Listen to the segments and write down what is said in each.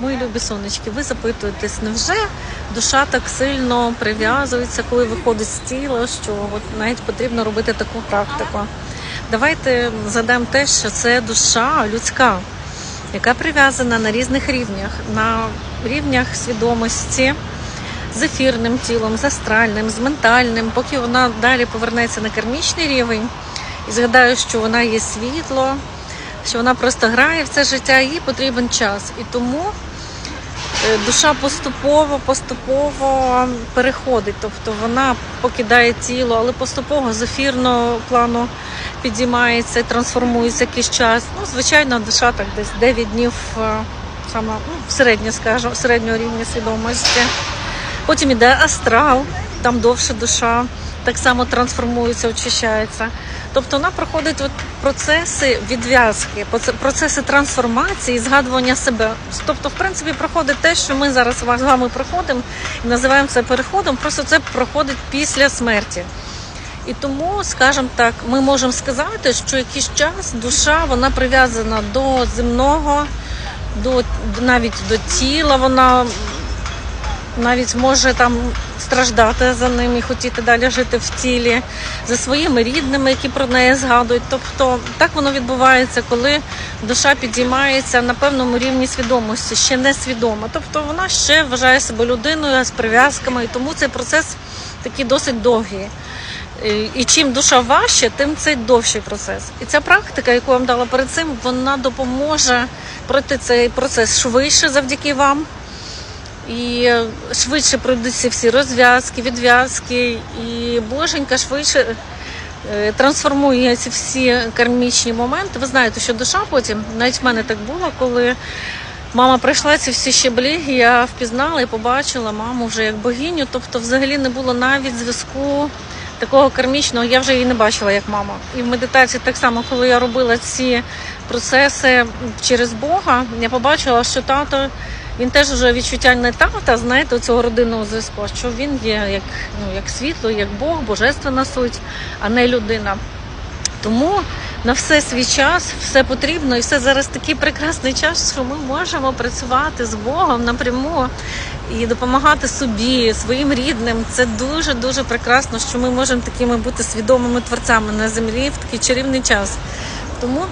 Мої любі сонечки, ви запитуєтесь, невже душа так сильно прив'язується, коли виходить з тіла, що от навіть потрібно робити таку практику? Давайте задамо те, що це душа людська, яка прив'язана на різних рівнях, на рівнях свідомості з ефірним тілом, з астральним, з ментальним, поки вона далі повернеться на кармічний рівень і згадає, що вона є світло, що вона просто грає в це життя, їй потрібен час. І тому е, душа поступово, поступово переходить. Тобто вона покидає тіло, але поступово з ефірного плану підіймається, трансформується якийсь час. Ну, звичайно, душа так десь 9 днів е, саме ну, середньо, скажімо, середнього рівня свідомості. Потім іде астрал, там довше душа так само трансформується, очищається. Тобто вона проходить от процеси відв'язки, процеси трансформації, згадування себе. Тобто, в принципі, проходить те, що ми зараз з вами проходимо і називаємо це переходом, просто це проходить після смерті. І тому, скажімо так, ми можемо сказати, що якийсь час душа вона прив'язана до земного, до навіть до тіла, вона навіть може там страждати за ним і хотіти далі жити в тілі, за своїми рідними, які про неї згадують. Тобто так воно відбувається, коли душа підіймається на певному рівні свідомості, ще не свідома. Тобто вона ще вважає себе людиною з прив'язками, і тому цей процес такий досить довгий. І- чим душа важче, тим цей довший процес. І ця практика, яку вам дала перед цим, вона допоможе пройти цей процес швидше завдяки вам. І е, швидше пройдуться всі розв'язки, відв'язки, і боженька швидше е, трансформує ці всі кармічні моменти. Ви знаєте, що душа потім, навіть в мене так було, коли мама пройшла ці всі щеблі, я впізнала і побачила маму вже як богиню. Тобто, взагалі не було навіть зв'язку такого кармічного. Я вже її не бачила як мама. І в медитації так само, коли я робила ці процеси через Бога, я побачила, що тато. Він теж вже відчуття не тата, знаєте, цього родинного зв'язку, що він є як, ну, як світло, як Бог, божественна суть, а не людина. Тому на все свій час, все потрібно, і все зараз такий прекрасний час, що ми можемо працювати з Богом напряму і допомагати собі, своїм рідним. Це дуже дуже прекрасно, що ми можемо такими бути свідомими творцями на землі в такий чарівний час. Тому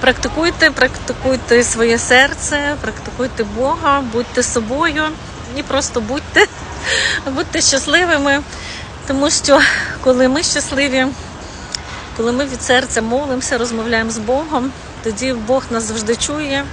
практикуйте, практикуйте своє серце, практикуйте Бога, будьте собою і просто будьте, будьте щасливими, тому що коли ми щасливі, коли ми від серця молимося, розмовляємо з Богом, тоді Бог нас завжди чує,